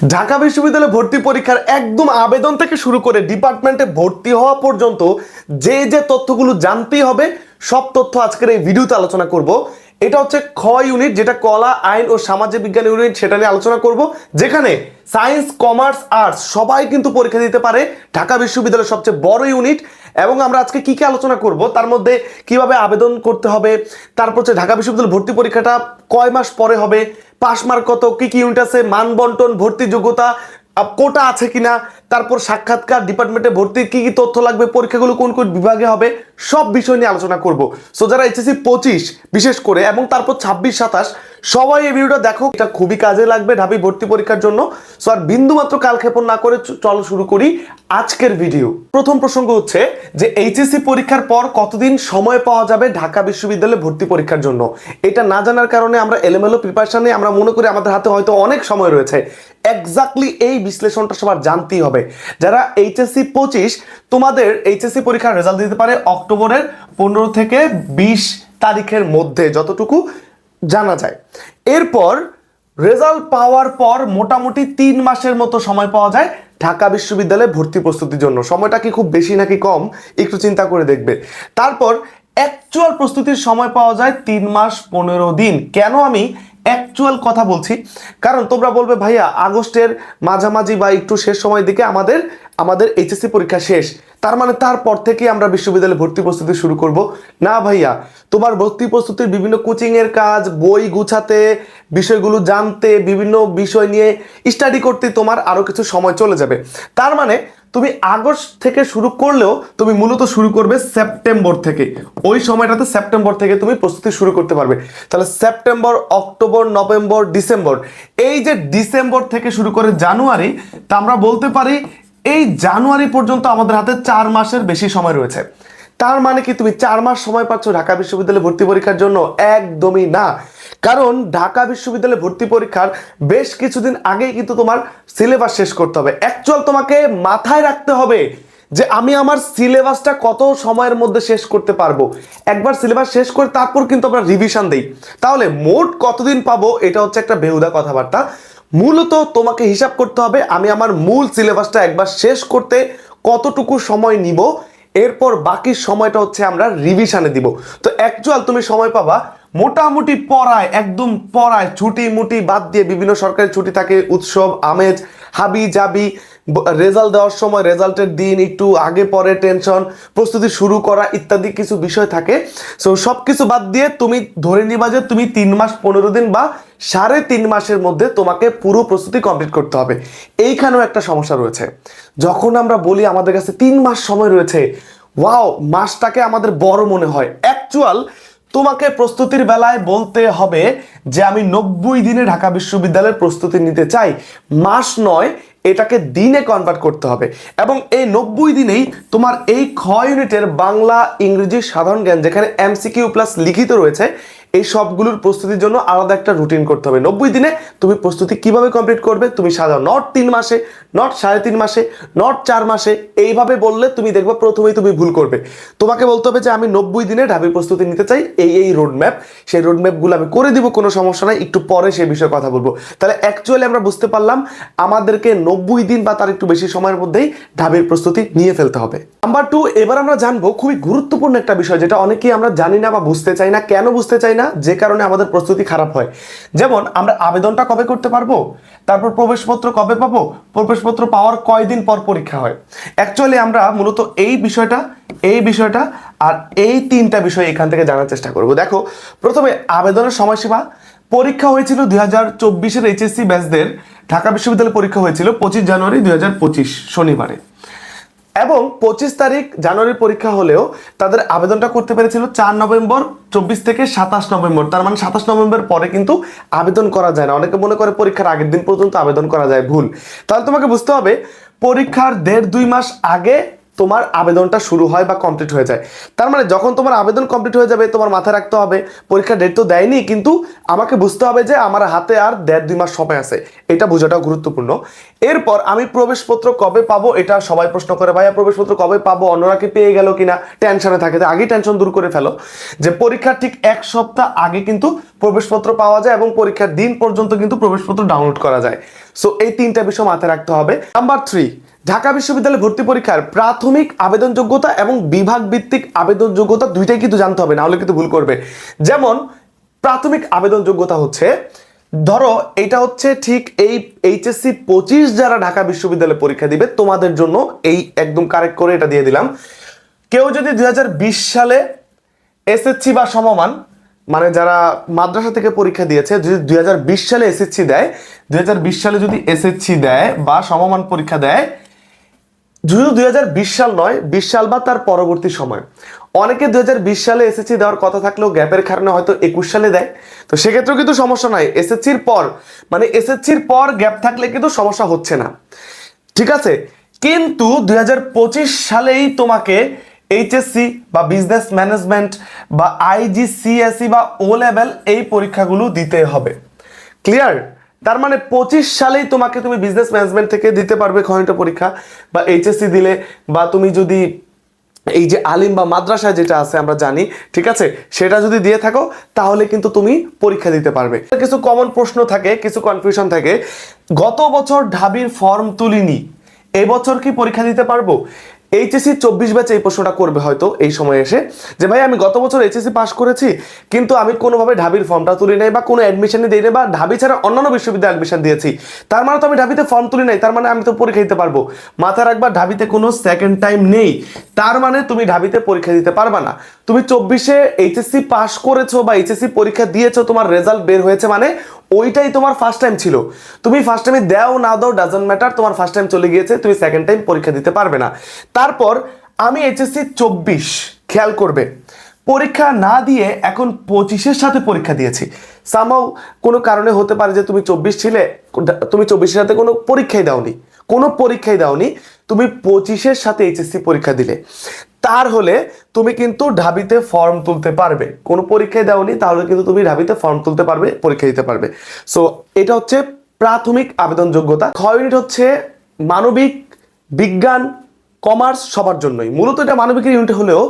ঢাকা বিশ্ববিদ্যালয়ে ভর্তি পরীক্ষার একদম আবেদন থেকে শুরু করে ডিপার্টমেন্টে ভর্তি হওয়া পর্যন্ত যে যে তথ্যগুলো জানতেই হবে, সব তথ্য আজকের এই ভিডিওতে আলোচনা করব। এটা হচ্ছে খ ইউনিট যেটা কলা, আইন ও সামাজিক বিজ্ঞান ইউনিট সেটা নিয়ে আলোচনা করব, যেখানে সায়েন্স কমার্স আর্টস সবাই কিন্তু পরীক্ষা দিতে পারে। ঢাকা বিশ্ববিদ্যালয়ের সবচেয়ে বড় ইউনিট এবং আমরা আজকে কি কি আলোচনা করব, তার মধ্যে কীভাবে আবেদন করতে হবে, তারপর হচ্ছে ঢাকা বিশ্ববিদ্যালয় ভর্তি পরীক্ষাটা কয় মাস পরে হবে পাস মার্ক কত, কি কি ইউনিট আছে, মান বন্টন, ভর্তি যোগ্যতা কোটা আছে কিনা তারপর সাক্ষাৎকার ডিপার্টমেন্টে ভর্তির কি কি তথ্য লাগবে, পরীক্ষাগুলো কোন কোন বিভাগে হবে, সব বিষয় নিয়ে আলোচনা করব। সো যারা এইচএসসি পঁচিশ বিশেষ করে এবং তারপর ছাব্বিশ সাতাশ, সবাই এই ভিডিওটা দেখো, এটা খুবই কাজে লাগবে ঢাবি ভর্তি পরীক্ষার জন্য। সো আর বিন্দু মাত্র কালক্ষেপণ না করে চলো শুরু করি আজকের ভিডিও প্রথম প্রসঙ্গ হচ্ছে যে এইচএসসি পরীক্ষার পর কতদিন সময় পাওয়া যাবে ঢাকা বিশ্ববিদ্যালয়ে ভর্তি পরীক্ষার জন্য? এটা না জানার কারণে আমরা এলোমেলো প্রিপারেশনে আমরা মনে করি আমাদের হাতে হয়তো অনেক সময় রয়েছে। এক্স্যাক্টলি এই বিশ্লেষণটা সবার জানতেই হবে। যারা এইচএসসি পঁচিশ, তোমাদের এইচএসসি পরীক্ষার রেজাল্ট দিতে পারে অক্টোবরের পনেরো থেকে বিশ তারিখের মধ্যে, যতটুকু জানা যায়। এরপর রেজাল্ট পাওয়ার পর মোটামুটি তিন মাসের মতো সময় পাওয়া যায় ঢাকা বিশ্ববিদ্যালয়ে ভর্তি প্রস্তুতির জন্য। সময়টা কি খুব বেশি নাকি কম? একটু চিন্তা করে দেখবে। তারপর অ্যাকচুয়াল প্রস্তুতির সময় পাওয়া যায় তিন মাস পনেরো দিন। কেন আমি অ্যাকচুয়াল কথা বলছি। কারণ তোমরা বলবে, ভাইয়া, আগস্টের মাঝামাঝি বা একটু শেষ সময়ের দিকে আমাদের আমাদের এইচএসসি পরীক্ষা শেষ। তার মানে তারপর থেকে আমরা বিশ্ববিদ্যালয়ে ভর্তি প্রস্তুতি শুরু করব। না ভাইয়া, তোমার ভর্তি প্রস্তুতির বিভিন্ন কোচিং এর কাজ, বই গুছাতে, বিষয়গুলো জানতে, বিভিন্ন বিষয় নিয়ে স্টাডি করতে তোমার আরও কিছু সময় চলে যাবে। তার মানে তুমি আগস্ট থেকে শুরু করলেও তুমি মূলত শুরু করবে সেপ্টেম্বর থেকে। ওই সময়টাতে সেপ্টেম্বর থেকে তুমি প্রস্তুতি শুরু করতে পারবে। তাহলে সেপ্টেম্বর, অক্টোবর, নভেম্বর, ডিসেম্বর, এই যে ডিসেম্বর থেকে শুরু করে জানুয়ারি, তা আমরা বলতে পারি এই জানুয়ারি পর্যন্ত আমাদের হাতে চার মাসের বেশি সময় রয়েছে। তার মানে কি তুমি চার মাস সময় পাচ্ছ ঢাকা বিশ্ববিদ্যালয়ে ভর্তি পরীক্ষার জন্য? একদমই না। কারণ ঢাকা বিশ্ববিদ্যালয়ে ভর্তি পরীক্ষার বেশ কিছুদিন আগেই কিন্তু তোমার সিলেবাস শেষ করতে হবে। অ্যাকচুয়াল তোমাকে মাথায় রাখতে হবে যে আমি আমার সিলেবাসটা কত সময়ের মধ্যে শেষ করতে পারব। একবার সিলেবাস শেষ করে তারপর কিন্তু আমরা রিভিশন দেই। তাহলে মোট কতদিন পাবো? এটা হচ্ছে একটা বেহুদা কথাবার্তা। মূলত তোমাকে হিসাব করতে হবে আমি আমার মূল সিলেবাসটা একবার শেষ করতে কতটুকু সময় নিব, এরপর বাকি সময়টা হচ্ছে আমরা রিভিশনে দিব। তো অ্যাকচুয়াল তুমি সময় পাবা মোটামুটি পড়ায়, একদম পড়ায় ছুটি মুটি বাদ দিয়ে বিভিন্ন সরকারি ছুটি থাকে, উৎসব, আমেজ, হাবি জাবি রেজাল্ট দেওয়ার সময় রেজাল্টের দিন, একটু আগে পরে টেনশন প্রস্তুতি শুরু করা ইত্যাদি কিছু বিষয় থাকে। সো সব কিছু বাদ দিয়ে তুমি ধরে নিবা যে তুমি তিন মাস পনেরো দিন বা সাড়ে তিন মাসের মধ্যে তোমাকে পুরো প্রস্তুতি কমপ্লিট করতে হবে। এইখানেও একটা সমস্যা রয়েছে। যখন আমরা বলি আমাদের কাছে তিন মাস সময় রয়েছে ওয়াও মাসটাকে আমাদের বড় মনে হয়। অ্যাকচুয়াল তোমাকে প্রস্তুতির বেলায় বলতে হবে যে আমি নব্বই দিনে ঢাকা বিশ্ববিদ্যালয়ের প্রস্তুতি নিতে চাই। মাস নয়, এটাকে দিনে কনভার্ট করতে হবে। এবং এই নব্বই দিনেই তোমার এই খ ইউনিটের বাংলা, ইংরেজি সাধারণ জ্ঞান, যেখানে এমসিকিউ প্লাস লিখিত রয়েছে এই সবগুলোর প্রস্তুতির জন্য আলাদা একটা রুটিন করতে হবে। নব্বই দিনে তুমি প্রস্তুতি কীভাবে কমপ্লিট করবে? তুমি সাজাও নট তিন মাসে নট সাড়ে তিন মাসে নট চার মাসে, এইভাবে বললে তুমি দেখবে প্রথমেই তুমি ভুল করবে। তোমাকে বলতে হবে যে আমি নব্বই দিনে ঢাবির প্রস্তুতি নিতে চাই, এই এই রোড ম্যাপ সেই রোড ম্যাপগুলো আমি করে দিব, কোনো সমস্যা নাই। একটু পরে সেই বিষয়ে কথা বলব। তাহলে অ্যাকচুয়ালি আমরা বুঝতে পারলাম, আমাদেরকে নব্বই দিন বা তার একটু বেশি সময়ের মধ্যেই ঢাবির প্রস্তুতি নিয়ে ফেলতে হবে। নাম্বার টু এবার আমরা জানব খুবই গুরুত্বপূর্ণ একটা বিষয়, যেটা অনেকেই আমরা জানি না বা বুঝতে চাই না। কেন বুঝতে চাই না, যে কারণে আমাদের প্রস্তুতি খারাপ হয়। যেমন, আমরা আবেদনটা কবে করতে পারব? তারপর প্রবেশপত্র কবে পাবো? প্রবেশপত্র পাওয়ার কয়দিন পর পরীক্ষা হয়। অ্যাকচুয়ালি আমরা মূলত এই বিষয়টা এই বিষয়টা আর এই তিনটা বিষয় এখান থেকে জানার চেষ্টা করব। দেখো, প্রথমে আবেদনের সময়সীমা। পরীক্ষা হয়েছিল দুই হাজার চব্বিশের এইচএসসি ব্যাচদের ঢাকা বিশ্ববিদ্যালয় পরীক্ষা হয়েছিল পঁচিশ জানুয়ারি দুই হাজার পঁচিশ, শনিবারে। এবং পঁচিশ তারিখ জানুয়ারির পরীক্ষা হলেও তাদের আবেদনটা করতে পেরেছিল চার নভেম্বর, চব্বিশ থেকে সাতাশ নভেম্বর। তার মানে সাতাশ নভেম্বর পরে কিন্তু আবেদন করা যায় না। অনেকে মনে করে পরীক্ষার আগের দিন পর্যন্ত আবেদন করা যায়, ভুল। তাহলে তোমাকে বুঝতে হবে, পরীক্ষার দেড় দুই মাস আগে তোমার আবেদনটা শুরু হয় বা কমপ্লিট হয়ে যায়। তার মানে যখন তোমার আবেদন কমপ্লিট হয়ে যাবে, তোমার মাথায় রাখতে হবে, পরীক্ষার ডেট তো দেয়নি, কিন্তু আমাকে বুঝতে হবে যে আমার হাতে আর দেড় দুই মাস সময় আছে। এটা বোঝাটাও গুরুত্বপূর্ণ। এরপর আমি প্রবেশপত্র কবে পাবো, এটা সবাই প্রশ্ন করে, ভাইয়া, প্রবেশপত্র কবে পাবো? অন্যরা কি পেয়ে গেল কিনা? টেনশনে থাকে। আগেই টেনশন দূর করে ফেলো যে পরীক্ষার ঠিক এক সপ্তাহ আগে কিন্তু প্রবেশপত্র পাওয়া যায় এবং পরীক্ষার দিন পর্যন্ত কিন্তু প্রবেশপত্র ডাউনলোড করা যায়। সো এই তিনটা বিষয় মাথায় রাখতে হবে। নাম্বার থ্রি ঢাকা বিশ্ববিদ্যালয়ে ভর্তি পরীক্ষার প্রাথমিক আবেদন যোগ্যতা এবং বিভাগ ভিত্তিক আবেদন যোগ্যতা দুইটাই কিন্তু জানতে হবে নাহলে কিন্তু ভুল করবে। যেমন, প্রাথমিক আবেদন যোগ্যতা হচ্ছে, ধরো এটা হচ্ছে ঠিক এই এইচএসসি পঁচিশ যারা ঢাকা বিশ্ববিদ্যালয়ে পরীক্ষা দিবে, তোমাদের জন্য এই একদম কারেক্ট করে এটা দিয়ে দিলাম। কেউ যদি দুই হাজার বিশ সালে এসএসসি বা সমমান মানে যারা মাদ্রাসা থেকে পরীক্ষা দিয়েছে, যদি দু হাজার বিশ সালে এসএসসি দেয়, দুই হাজার বিশ সালে যদি এসএসসি দেয় বা সমমান পরীক্ষা দেয় শুধু দুই সাল নয়, বিশ সাল বা তার পরবর্তী সময়। অনেকে দুই হাজার বিশ সালে এসএসসি দেওয়ার কথা থাকলেও গ্যাপের কারণে হয়তো একুশ সালে দেয়। তো সেক্ষেত্রেও কিন্তু সমস্যা নাই। এসএসসির পর মানে এসএসসির পর গ্যাপ থাকলে কিন্তু সমস্যা হচ্ছে না। ঠিক আছে? কিন্তু দুই হাজার পঁচিশ সালেই তোমাকে এইচএসসি বা বিজনেস ম্যানেজমেন্ট বা আইজিসিএসসি বা ও লেভেল এই পরীক্ষাগুলো দিতে হবে। ক্লিয়ার তার মানে পঁচিশ সালেই তোমাকে তুমি বিজনেস ম্যানেজমেন্ট থেকে দিতে পারবে খনিত পরীক্ষা বা এইচএসসি দিলে বা তুমি যদি এই যে আলিম বা মাদ্রাসা যেটা আছে আমরা জানি, ঠিক আছে? সেটা যদি দিয়ে থাকো, তাহলে কিন্তু তুমি পরীক্ষা দিতে পারবে। কিছু কমন প্রশ্ন থাকে, কিছু কনফিউশন থাকে। গত বছর ঢাবির ফর্ম তুলিনি। এবছর কি পরীক্ষা দিতে পারব? এইচএসসি চব্বিশ ব্যাচ এই প্রশ্নটা করবে হয়তো এই সময় এসে। যে ভাই, আমি গত বছর এইচএসসি পাস করেছি, কিন্তু আমি কোনোভাবে ঢাবির ফর্মটা তুলি নাই বা কোনো অ্যাডমিশনে দিই নাই বা ঢাবি ছাড়া অন্যান্য বিশ্ববিদ্যালয়ে অ্যাডমিশন দিয়েছি। তার মানে তো আমি ঢাবিতে ফর্ম তুলি নাই, তার মানে আমি তো পরীক্ষা দিতে পারব। মাথায় রাখবা, ঢাবিতে কোনো সেকেন্ড টাইম নেই। তার মানে তুমি ঢাবিতে পরীক্ষা দিতে পারবা না। তুমি চব্বিশে এইচএসসি পাস করেছ বা এইচএসসি পরীক্ষা দিয়েছ, তোমার রেজাল্ট বের হয়েছে মানে ওইটাই তোমার ফার্স্ট টাইম ছিল। তুমি ফার্স্ট টাইমে দাও, না দাও ডাজন্ট ম্যাটার তোমার ফার্স্ট টাইম চলে গিয়েছে, তুমি সেকেন্ড টাইম পরীক্ষা দিতে পারবে না। তারপর আমি এইচএসসি চব্বিশ, খেয়াল করবে। পরীক্ষা না দিয়ে এখন পঁচিশের সাথে পরীক্ষা দিয়েছি। সামাও কোনো কারণে হতে পারে যে তুমি চব্বিশ ছিলে, তুমি চব্বিশের সাথে কোনো পরীক্ষাই দাওনি। কোনো পরীক্ষাই দাওনি, তুমি পঁচিশের সাথে এইচএসসি পরীক্ষা দিলে। তার হলে তুমি কিন্তু ঢাবিতে ফর্ম তুলতে পারবে। কোনো পরীক্ষায় দাওনি, তাহলে কিন্তু তুমি ঢাবিতে ফর্ম তুলতে পারবে, পরীক্ষা দিতে পারবে। সো এটা হচ্ছে প্রাথমিক আবেদন যোগ্যতা খ ইউনিট হচ্ছে মানবিক বিজ্ঞান কমার্স সবার জন্যই। মূলত এটা মানবিকের ইউনিট হলেও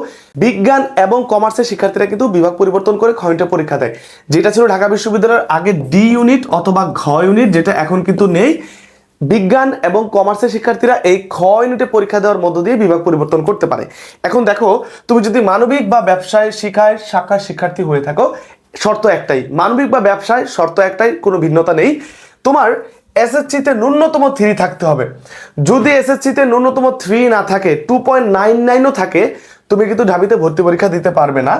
বিজ্ঞান এবং কমার্সের শিক্ষার্থীরা কিন্তু বিভাগ পরিবর্তন করে খ পরীক্ষা দেয়। যেটা ছিল ঢাকা বিশ্ববিদ্যালয়ের আগে ডি ইউনিট অথবা ঘ ইউনিট যেটা এখন কিন্তু নেই। বিজ্ঞান এবং কমার্সের শিক্ষার্থীরা এই খ ইউনিটে পরীক্ষা দেওয়ার মধ্য দিয়ে বিভাগ পরিবর্তন করতে পারে। এখন দেখো, তুমি যদি মানবিক বা ব্যবসায় শিখায় শাখার শিক্ষার্থী হয়ে থাকো, শর্ত একটাই। মানবিক বা ব্যবসায় শর্ত একটাই, কোনো ভিন্নতা নেই। তোমার এসএসসিতে ন্যূনতম থ্রি থাকতে হবে। যদি এসএসসিতে ন্যূনতম থ্রি না থাকে টু পয়েন্ট নাইন নাইনও থাকে, তুমি কিন্তু ঢাবিতে ভর্তি পরীক্ষা দিতে পারবে না।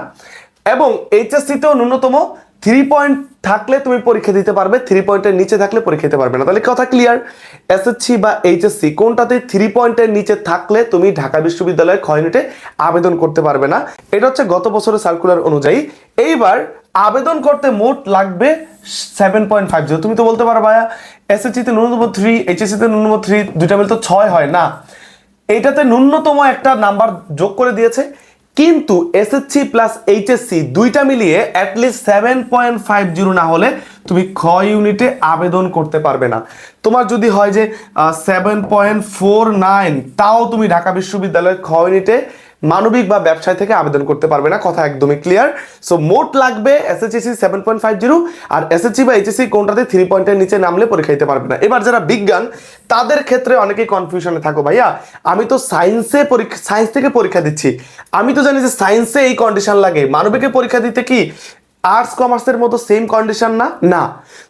এবং এইচএসসিতেও ন্যূনতম থ্রি পয়েন্ট থাকলে তুমি পরীক্ষা দিতে পারবে থ্রি পয়েন্টের নিচে থাকলে পরীক্ষা দিতে পারবে না। তাহলে কথা ক্লিয়ার এসএসসি বা এইচএসসি কোনটাতে থ্রি পয়েন্টের নিচে থাকলে তুমি ঢাকা বিশ্ববিদ্যালয়ের খ ইউনিটে আবেদন করতে পারবে না? এটা হচ্ছে গত বছরের সার্কুলার অনুযায়ী। এইবার আবেদন করতে মোট লাগবে সেভেন পয়েন্ট ফাইভ জিরো তুমি তো বলতে পারো ভাইয়া এসএসসিতে ন্যূনতম থ্রি এইচএসসিতে ন্যূনতম থ্রি দুইটা মিলে তো ছয় হয় না। এইটাতে ন্যূনতম একটা নাম্বার যোগ করে দিয়েছে। কিন্তু এসএসসি প্লাস এইচএসসি দুইটা মিলিয়ে at least seven point five zero না হলে তুমি খ ইউনিটে আবেদন করতে পারবে না। তোমার যদি হয় যে সেভেন পয়েন্ট ফোর নাইন তাও তুমি ঢাকা বিশ্ববিদ্যালয়ের খ ইউনিটে মানবিক বা ব্যবসায় থেকে আবেদন করতে পারবে না, কথা একদমই ক্লিয়ার সো মোট লাগবে SSC seven point five zero আর এসএসসি বা এইচএসসি কোনটাতে থ্রি পয়েন্টের নিচে নামলে পরীক্ষা দিতে পারবে না। এবার যারা বিজ্ঞান, তাদের ক্ষেত্রে অনেকেই কনফিউশনে থাকো ভাইয়া। আমি তো সায়েন্সে পরীক্ষা সায়েন্স থেকে পরীক্ষা দিচ্ছি। আমি তো জানি যে সায়েন্সে এই কন্ডিশন লাগে। মানবিকে পরীক্ষা দিতে কি আর্টস কমার্সের মতো সেম কন্ডিশন না? না।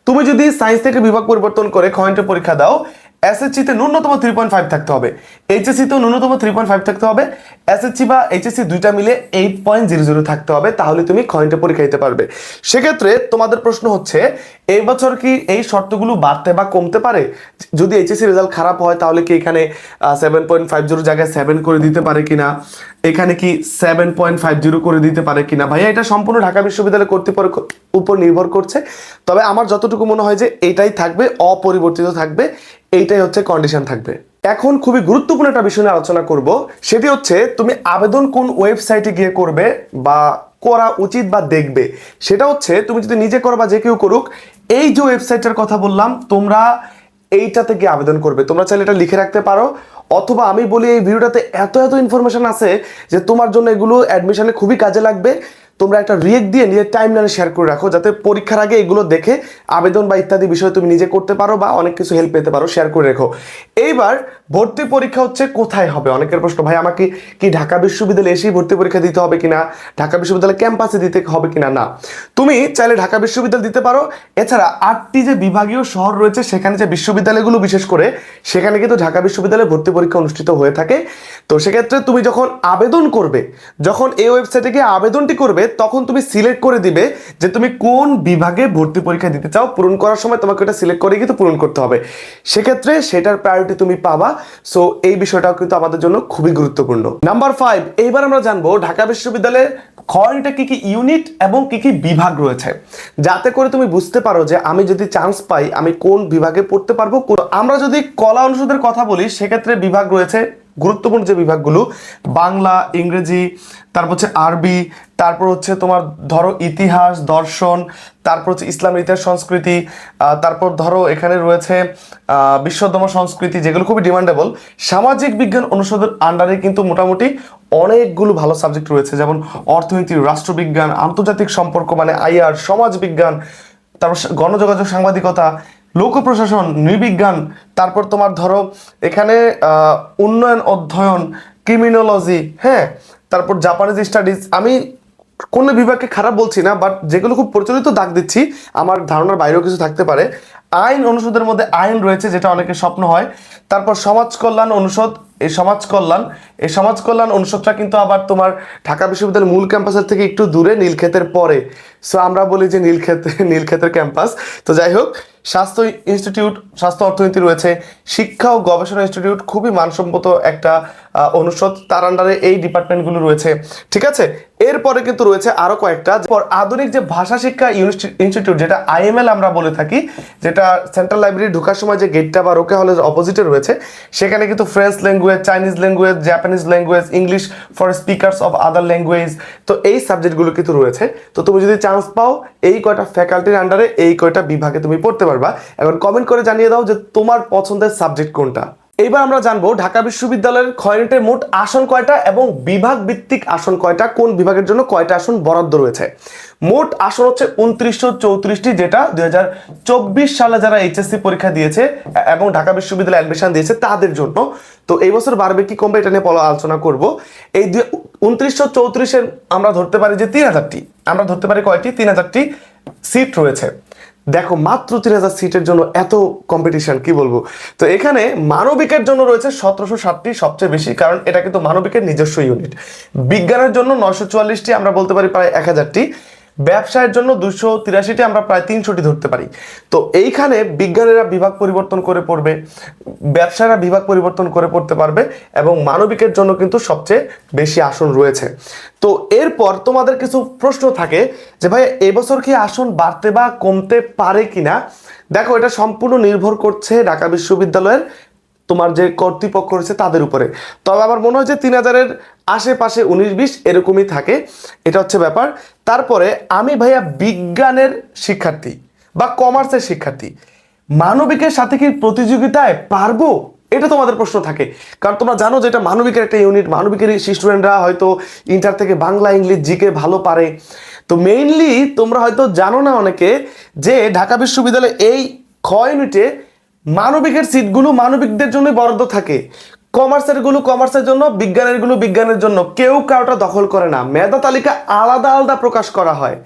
তুমি যদি সায়েন্স থেকে বিভাগ পরিবর্তন করে খয়েন্টে পরীক্ষা দাও এসএসসিতে ন্যূনতম থ্রি পয়েন্ট ফাইভ থাকতে হবে। এইচএসসিতেও ন্যূনতম থ্রি পয়েন্ট ফাইভ থাকতে হবে। এসএসসি বা এইচএসসি দুইটা মিলে এইট পয়েন্ট জিরো জিরো থাকতে হবে, তাহলে তুমি খয়েন্টে পরীক্ষা দিতে পারবে। সেক্ষেত্রে তোমাদের প্রশ্ন হচ্ছে, এই বছর কি এই শর্তগুলো বাড়তে বা কমতে পারে? যদি এইচএসসি রেজাল্ট খারাপ হয়, তাহলে কি এখানে সেভেন পয়েন্ট ফাইভ জিরো জায়গায় সেভেন করে দিতে পারে কিনা? এখানে কি সেভেন পয়েন্ট ফাইভ জিরো করে দিতে পারে কিনা? ভাইয়া, এটা সম্পূর্ণ ঢাকা বিশ্ববিদ্যালয় কর্তৃপক্ষ উপর নির্ভর করছে। তবে আমার যতটুকু মনে হয় যে এটাই থাকবে, অপরিবর্তিত থাকবে, এইটাই হচ্ছে কন্ডিশন থাকবে। এখন খুবই গুরুত্বপূর্ণ একটা বিষয় নিয়ে আলোচনা করব, সেটি হচ্ছে তুমি আবেদন কোন ওয়েবসাইটে গিয়ে করবে বা করা উচিত বা দেখবে। সেটা হচ্ছে তুমি যদি নিজে করো বা যে কেউ করুক, এই যে ওয়েবসাইটের কথা বললাম, তোমরা এইটাতে গিয়ে আবেদন করবে। তোমরা চাইলে এটা লিখে রাখতে পারো অথবা আমি বলি এই ভিডিওটাতে এত এত ইনফরমেশান আছে যে তোমার জন্য এগুলো অ্যাডমিশনে খুবই কাজে লাগবে। তোমরা একটা রিয়েক্ট দিয়ে নিজের টাইম লাইনে শেয়ার করে রাখো, যাতে পরীক্ষার আগে এগুলো দেখে আবেদন বা ইত্যাদি বিষয়ে তুমি নিজে করতে পারো বা অনেক কিছু হেল্প পেতে পারো শেয়ার করে রেখো। এইবার ভর্তি পরীক্ষা হচ্ছে কোথায় হবে? অনেকের প্রশ্ন, ভাই, আমাকে কি ঢাকা বিশ্ববিদ্যালয়ে এসেই ভর্তি পরীক্ষা দিতে হবে কিনা? ঢাকা বিশ্ববিদ্যালয় ক্যাম্পাসে দিতে হবে কিনা? না। তুমি চাইলে ঢাকা বিশ্ববিদ্যালয় দিতে পারো। এছাড়া আটটি যে বিভাগীয় শহর রয়েছে, সেখানে যে বিশ্ববিদ্যালয়গুলো বিশেষ করে, সেখানে কিন্তু ঢাকা বিশ্ববিদ্যালয়ে ভর্তি পরীক্ষা অনুষ্ঠিত হয়ে থাকে। তো সেক্ষেত্রে তুমি যখন আবেদন করবে, যখন এই ওয়েবসাইটে গিয়ে আবেদনটি করবে, তখন তুমি সিলেক্ট করে দিবে যে তুমি কোন বিভাগে ভর্তি পরীক্ষা দিতে চাও। পূরণ করার সময় তোমাকে ওটা সিলেক্ট করে কিন্তু পূরণ করতে হবে। সেক্ষেত্রে সেটার প্রায়োরিটি তুমি পাবা। সো এই বিষয়টাও কিন্তু আমাদের জন্য খুবই গুরুত্বপূর্ণ। নাম্বার ফাইভ এইবার আমরা জানব ঢাকা বিশ্ববিদ্যালয়ের খয়টা কি কি ইউনিট এবং কি কি বিভাগ রয়েছে। যাতে করে তুমি বুঝতে পারো যে আমি যদি চান্স পাই, আমি কোন বিভাগে পড়তে পারব। আমরা যদি কলা অনুষদের কথা বলি, সেক্ষেত্রে বিভাগ রয়েছে গুরুত্বপূর্ণ যে বিভাগগুলো বাংলা ইংরেজি তারপর হচ্ছে আরবি তারপর হচ্ছে তোমার ধরো ইতিহাস দর্শন তারপর হচ্ছে ইসলামের ইতিহাস সংস্কৃতি তারপর ধরো এখানে রয়েছে আহ, বিশ্বধর্ম সংস্কৃতি যেগুলো খুবই ডিমান্ডেবল সামাজিক বিজ্ঞান অনুষদের আন্ডারে কিন্তু মোটামুটি অনেকগুলো ভালো সাবজেক্ট রয়েছে যেমন অর্থনীতি রাষ্ট্রবিজ্ঞান আন্তর্জাতিক সম্পর্ক মানে আইআর সমাজ বিজ্ঞান তারপর গণযোগাযোগ সাংবাদিকতা লোক প্রশাসন নৃবিজ্ঞান, তারপর তোমার ধরো এখানে উন্নয়ন অধ্যয়ন, ক্রিমিনোলজি হ্যাঁ? তারপর জাপানিজ স্টাডিজ আমি কোন বিভাগকে খারাপ বলছি না বাট যেগুলো খুব প্রচলিত দাগ দিচ্ছি, আমার ধারণার বাইরেও কিছু থাকতে পারে। আইন অনুষদের মধ্যে আইন রয়েছে, যেটা অনেকের স্বপ্ন হয়। তারপর সমাজ কল্যাণ অনুষদ, এই সমাজ কল্যাণ এই সমাজ কল্যাণ অনুষদটা কিন্তু আবার তোমার ঢাকা বিশ্ববিদ্যালয়ের মূল ক্যাম্পাসের থেকে একটু দূরে, নীলক্ষেতের পরে। সো আমরা বলি যে নীলক্ষেত, নীলক্ষেতের ক্যাম্পাস। তো যাই হোক, স্বাস্থ্য ইনস্টিটিউট, স্বাস্থ্য অর্থনীতি রয়েছে, শিক্ষা ও গবেষণা ইনস্টিটিউট খুবই মানসম্মত একটা অনুষদ। তার আন্ডারে এই ডিপার্টমেন্টগুলো রয়েছে। ঠিক আছে? এরপরে কিন্তু রয়েছে আরও কয়েকটা। পর আধুনিক যে ভাষা শিক্ষা ইনস্টিটিউট, যেটা আইএমএল আমরা বলে থাকি, যেটা সেন্ট্রাল লাইব্রেরি ঢোকার সময় যে গেটটা বা রোকে হলের অপোজিটে রয়েছে, সেখানে কিন্তু French language Chinese language Japanese language English for speakers of other language তো এই সাবজেক্টগুলো কিন্তু রয়েছে। তো তুমি যদি চান্স পাও, এই কয়টা ফ্যাকাল্টির আন্ডারে এই কয়টা বিভাগে তুমি পড়তে পারবা। এখন কমেন্ট করে জানিয়ে দাও যে তোমার পছন্দের সাবজেক্ট কোনটা। এইবার আমরা জানব ঢাকা বিশ্ববিদ্যালয়ের খয়নেটের মোট আসন কয়টা এবং বিভাগ ভিত্তিক আসন কয়টা, কোন বিভাগের জন্য কয়টা আসন বরাদ্দ রয়েছে? মোট আসন হচ্ছে উনত্রিশশো চৌত্রিশটি, যেটা দু হাজার চব্বিশ সালে যারা এইচএসসি পরীক্ষা দিয়েছে এবং ঢাকা বিশ্ববিদ্যালয়ে অ্যাডমিশন দিয়েছে তাদের জন্য। তো এই বছর বাড়বে কি, কমবে, এটা নিয়ে পলো আলোচনা করব। এই উনত্রিশশো চৌত্রিশের আমরা ধরতে পারি যে তিন হাজারটি, আমরা ধরতে পারি কয়টি? তিন হাজারটি সিট রয়েছে। দেখো, মাত্র তিন হাজার সিটের জন্য এত কম্পিটিশন কি বলব? তো এখানে মানবিকের জন্য রয়েছে সতেরোশো ষাটটি সবচেয়ে বেশি, কারণ এটা কিন্তু মানবিকের নিজস্ব ইউনিট বিজ্ঞানের জন্য নশো চুয়াল্লিশটি, আমরা বলতে পারি প্রায় এক হাজারটি। ব্যবসায়ের জন্য দুশো তিরাশিটি আমরা প্রায় তিনশোটি ধরতে পারি। তো এইখানে বিজ্ঞানীরা বিভাগ পরিবর্তন করে পড়বে, ব্যবসায়ীরা বিভাগ পরিবর্তন করে পড়তে পারবে এবং মানবিকের জন্য কিন্তু সবচেয়ে বেশি আসন রয়েছে। তো এরপর তোমাদের কিছু প্রশ্ন থাকে যে ভাই এবছর কি আসন বাড়তে বা কমতে পারে কিনা? দেখো, এটা সম্পূর্ণ নির্ভর করছে ঢাকা বিশ্ববিদ্যালয়ের তোমার যে কর্তৃপক্ষ রয়েছে তাদের উপরে। তবে আমার মনে হয় যে তিন হাজারের আশেপাশে উনিশ, বিশ এরকমই থাকে। এটা হচ্ছে ব্যাপার। তারপরে আমি ভাইয়া বিজ্ঞানের শিক্ষার্থী বা কমার্সের শিক্ষার্থী। মানবিকের সাথে কি প্রতিযোগিতায় পারব? এটা তোমাদের প্রশ্ন থাকে। কারণ তোমরা জানো যে এটা মানবিকের একটা ইউনিট। মানবিকের স্টুডেন্টরা হয়তো ইন্টার থেকে বাংলা, ইংলিশ, জিকে ভালো পারে। তো মেইনলি তোমরা হয়তো জানো না অনেকে যে ঢাকা বিশ্ববিদ্যালয়ে এই খ ইউনিটে মানবিকের সিটগুলো মানবিকদের জন্য বরাদ্দ থাকে। কমার্সেরগুলো কমার্সের জন্য, বিজ্ঞানেরগুলো বিজ্ঞানের জন্য। কেউ কারোটা দখল করে না। মেধা তালিকা আলাদা আলাদা প্রকাশ করা হয়।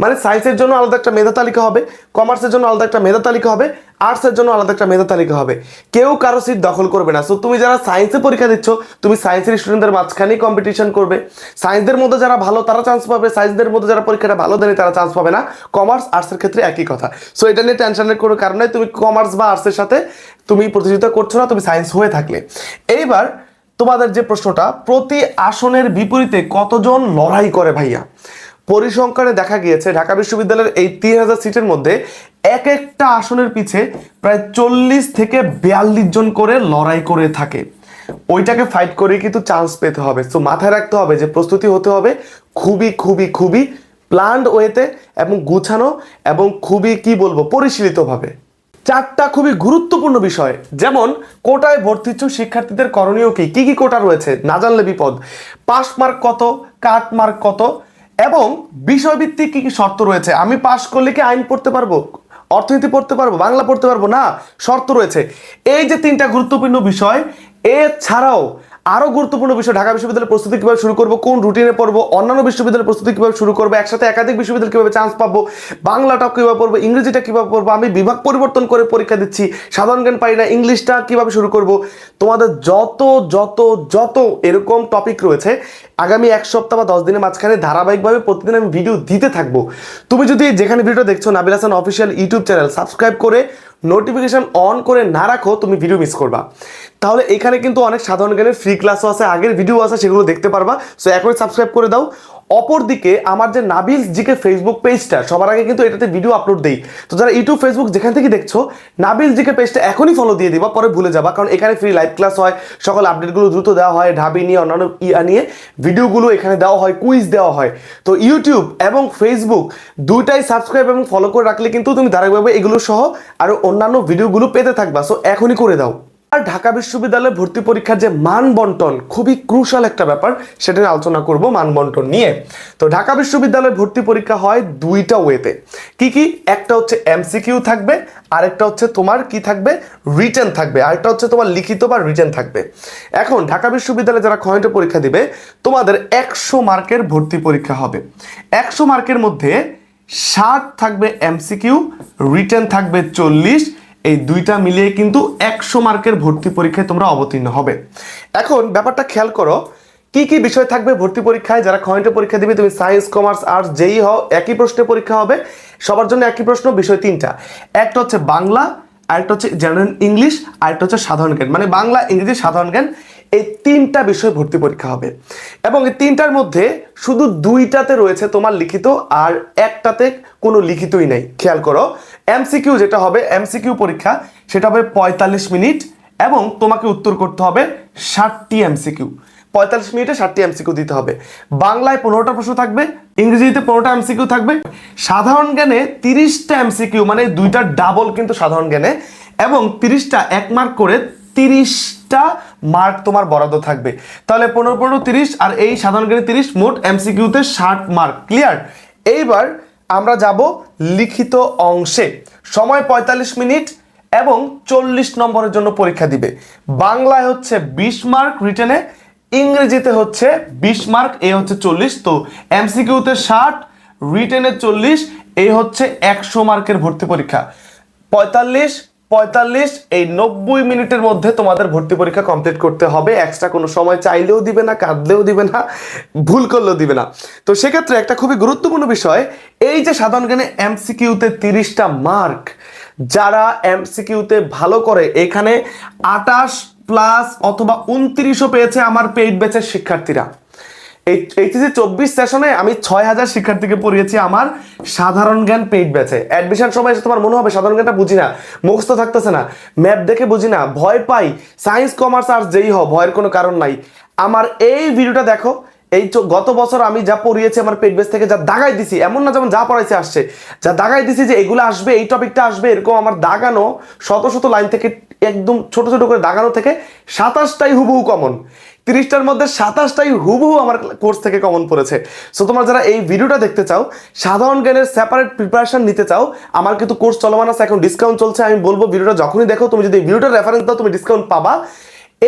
মানে সায়েন্সের জন্য আলাদা একটা মেধা তালিকা হবে কমার্সের জন্য আলাদা একটা মেধা তালিকা হবে আর্টসের জন্য আলাদা একটা মেধা তালিকা হবে। কেউ কারও সিট দখল করবে না। সো তুমি যারা সায়েন্সে পরীক্ষা দিচ্ছ, তুমি সায়েন্সের স্টুডেন্টদের মাঝখানেই কম্পিটিশন করবে। সায়েন্সদের মধ্যে যারা ভালো, তারা চান্স পাবে। সায়েন্সদের মধ্যে যারা পরীক্ষাটা ভালো দেয় তারা চান্স পাবে না। কমার্স আর্টসের ক্ষেত্রে একই কথা। সো এটা নিয়ে টেনশনের কোনো কারণ নাই। তুমি কমার্স বা আর্টসের সাথে তুমি প্রতিযোগিতা করছ না, তুমি সায়েন্স হয়ে থাকলে। এইবার তোমাদের যে প্রশ্নটা, প্রতি আসনের বিপরীতে কতজন লড়াই করে ভাইয়া? পরিসংখ্যানে দেখা গিয়েছে ঢাকা বিশ্ববিদ্যালয়ের এই তিন হাজার সিটের মধ্যে এক একটা আসনের পিছে প্রায় চল্লিশ থেকে বিয়াল্লিশ জন করে লড়াই করে থাকে। ওইটাকে ফাইট করে কিন্তু চান্স পেতে হবে। সো মাথায় রাখতে হবে যে প্রস্তুতি হতে হবে খুবই খুবই খুবই প্ল্যান্ড ওয়েতে এবং গুছানো এবং খুবই, কি বলব, পরিশীলিতভাবে। চারটা খুবই গুরুত্বপূর্ণ বিষয়, যেমন কোটায় ভর্তিচ্ছু শিক্ষার্থীদের করণীয় কি? কি কি কোটা রয়েছে? না জানলে বিপদ। পাস মার্ক কত? কাট মার্ক কত? এবং বিষয়ভিত্তিক কি কি শর্ত রয়েছে? আমি পাশ করলে কি আইন পড়তে পারব? অর্থনীতি পড়তে পারব? বাংলা পড়তে পারব? না, শর্ত রয়েছে। এই যে তিনটা গুরুত্বপূর্ণ বিষয়, এছাড়াও আরও গুরুত্বপূর্ণ বিষয়, ঢাকা বিশ্ববিদ্যালয়ের প্রস্তুতি কীভাবে শুরু করব, কোন রুটিনে পড়ব, অন্যান্য বিশ্ববিদ্যালয়ের প্রস্তুতি কীভাবে শুরু করব, একসাথে একাধিক বিশ্ববিদ্যালয় কীভাবে চান্স পাবো বাংলাটা কীভাবে পড়ব, ইংরেজিটা কীভাবে পড়ব, আমি বিভাগ পরিবর্তন করে পরীক্ষা দিচ্ছি, সাধারণ জ্ঞান পাই না, ইংলিশটা কীভাবে শুরু করব, তোমাদের যত যত যত এরকম টপিক রয়েছে, আগামী এক সপ্তাহ বা দশ দিনের মাঝখানে ধারাবাহিকভাবে প্রতিদিন আমি ভিডিও দিতে থাকব। তুমি যদি যেখানে ভিডিও দেখছ, Nabil Hasan official YouTube channel subscribe করে নোটিফিকেশন অন করে না রাখো, তুমি ভিডিও মিস করবা। তাহলে এখানে কিন্তু অনেক সাধারণ জ্ঞানের ফ্রি ক্লাসও আছে, আগের ভিডিও আছে, সেগুলো দেখতে পারবা। সো এখনই সাবস্ক্রাইব করে দাও। অপরদিকে, আমার যে নাবিল জিকে ফেসবুক পেজটা সবার আগে কিন্তু এটাতে ভিডিও আপলোড দেই। তো যারা ইউটিউব ফেসবুক যেখান থেকে দেখছ, নাবিল জিকে পেজটা এখনই ফলো দিয়ে দিবা, পরে ভুলে যাবা। কারণ এখানে ফ্রি লাইভ ক্লাস হয়, সকল আপডেটগুলো দ্রুত দেওয়া হয়, ঢাবি নিয়ে, অন্যান্য ইয়া নিয়ে ভিডিওগুলো এখানে দেওয়া হয় কুইজ দেওয়া হয়। তো ইউটিউব এবং ফেসবুক দুইটাই সাবস্ক্রাইব এবং ফলো করে রাখলে কিন্তু তুমি ধারাবাহিকভাবে এগুলো সহ আরও অন্যান্য ভিডিওগুলো পেতে থাকবা। সো এখনই করে দাও। আর ঢাকা বিশ্ববিদ্যালয়ে ভর্তি পরীক্ষার যে মান বন্টন খুবই ক্রুশাল একটা ব্যাপার, সেটা আলোচনা করব মান বন্টন নিয়ে। তো ঢাকা বিশ্ববিদ্যালয়ে ভর্তি পরীক্ষা হয় দুইটা ওয়েতে। কি কি? একটা হচ্ছে এমসিকিউ থাকবে, আরেকটা হচ্ছে তোমার কি থাকবে? রিটেন থাকবে, আরেকটা হচ্ছে তোমার লিখিত বা রিটেন থাকবে। এখন ঢাকা বিশ্ববিদ্যালয়ে যারা খয়েন্টে পরীক্ষা দিবে, তোমাদের একশো মার্কের ভর্তি পরীক্ষা হবে। একশো মার্কের মধ্যে ষাট থাকবে এমসিকিউ, রিটেন থাকবে চল্লিশ এই দুইটা মিলিয়ে কিন্তু একশো মার্কের ভর্তি পরীক্ষায় তোমরা অবতীর্ণ হবে। এখন ব্যাপারটা খেয়াল করো, কি কি বিষয় থাকবে ভর্তি পরীক্ষায়? যারা খয়েন্টে পরীক্ষা দিবে, তুমি সায়েন্স, কমার্স, আর্টস, যেই হও, একই প্রশ্নে পরীক্ষা হবে। সবার জন্য একই প্রশ্ন, বিষয় তিনটা। একটা হচ্ছে বাংলা, আরেকটা হচ্ছে জেনারেল ইংলিশ আরেকটা হচ্ছে সাধারণ জ্ঞান। মানে বাংলা, ইংরেজি, সাধারণ জ্ঞান এই তিনটা বিষয় ভর্তি পরীক্ষা হবে। এবং এই তিনটার মধ্যে শুধু দুইটাতে রয়েছে তোমার লিখিত আর একটাতে কোনো লিখিতই নেই। খেয়াল করো, এমসিকিউ যেটা হবে, এমসিকিউ পরীক্ষা, সেটা হবে পঁয়তাল্লিশ মিনিট এবং তোমাকে উত্তর করতে হবে ষাটটি এমসিকিউ। পঁয়তাল্লিশ মিনিটে ষাটটি এমসিকিউ দিতে হবে। বাংলায় পনেরোটা প্রশ্ন থাকবে, ইংরেজিতে পনেরোটা এমসিকিউ থাকবে। সাধারণ জ্ঞানে তিরিশটা এমসিকিউ মানে দুইটা ডাবল কিন্তু সাধারণ জ্ঞানে, এবং তিরিশটা এক মার্ক করে তিরিশটা মার্ক তোমার বরাদ্দ থাকবে। তাহলে পনেরো পনেরো, তিরিশ আর এই সাধারণ জ্ঞানে তিরিশ মোট এমসিকিউতে ষাট মার্ক ক্লিয়ার এইবার আমরা যাব লিখিত অংশে। সময় পঁয়তাল্লিশ মিনিট এবং চল্লিশ নম্বরের জন্য পরীক্ষা দিবে। বাংলায় হচ্ছে বিশ মার্ক রিটেনে ইংরেজিতে হচ্ছে বিশ মার্ক এ হচ্ছে চল্লিশ। তো এমসিকিউতে ষাট রিটেনে চল্লিশ এই হচ্ছে একশো মার্কের ভর্তি পরীক্ষা। পঁয়তাল্লিশ পঁয়তাল্লিশ, এই নব্বই মিনিটের মধ্যে তোমাদের ভর্তি পরীক্ষা কমপ্লিট করতে হবে। এক্সট্রা কোনো সময় চাইলেও দিবে না, কাঁদলেও দিবে না, ভুল করলেও দিবে না। তো সেক্ষেত্রে একটা খুবই গুরুত্বপূর্ণ বিষয়, এই যে সাধারণ জ্ঞানে এমসিকিউতে তিরিশটা মার্ক যারা এমসিকিউতে ভালো করে এখানে আটাশ প্লাস অথবা উনত্রিশও পেয়েছে আমার পেইড ব্যাচের শিক্ষার্থীরা। এইচএসি চব্বিশ সেশনে আমি ছয় হাজার শিক্ষার্থীকে পড়িয়েছি আমার সাধারণ জ্ঞান পেইড ব্যাচে। অ্যাডমিশন সময় এসে তোমার মনে হবে সাধারণ জ্ঞানটা বুঝি না, মুখস্থ থাকতেছে না, ম্যাপ দেখে বুঝি না, ভয় পাই সায়েন্স কমার্স আর্টস যেই হও, ভয়ের কোনো কারণ নাই। আমার এই ভিডিওটা দেখো, এই গত বছর আমি যা পড়িয়েছি আমার পেট বেস থেকে যা দাগাই দিছি, এমন না যেমন যা পড়াইছে আসছে, যা দাগাই দিছি যে এগুলো আসবে, এই টপিকটা আসবে, এরকম আমার দাগানো শত শত লাইন থেকে একদম ছোট ছোট করে দাগানো থেকে সাতাশটাই হুবহু কমন তিরিশটার মধ্যে সাতাশটাই হুবহু আমার কোর্স থেকে কমন পড়েছে। সো তোমরা যারা এই ভিডিওটা দেখতে চাও, সাধারণ জ্ঞানের সেপারেট প্রিপারেশন নিতে চাও, আমার কিন্তু কোর্স চলমান আছে, এখন ডিসকাউন্ট চলছে, আমি বলব ভিডিওটা যখনই দেখো, তুমি যদি ভিডিওটা রেফারেন্স দাও, তুমি ডিসকাউন্ট পাবা।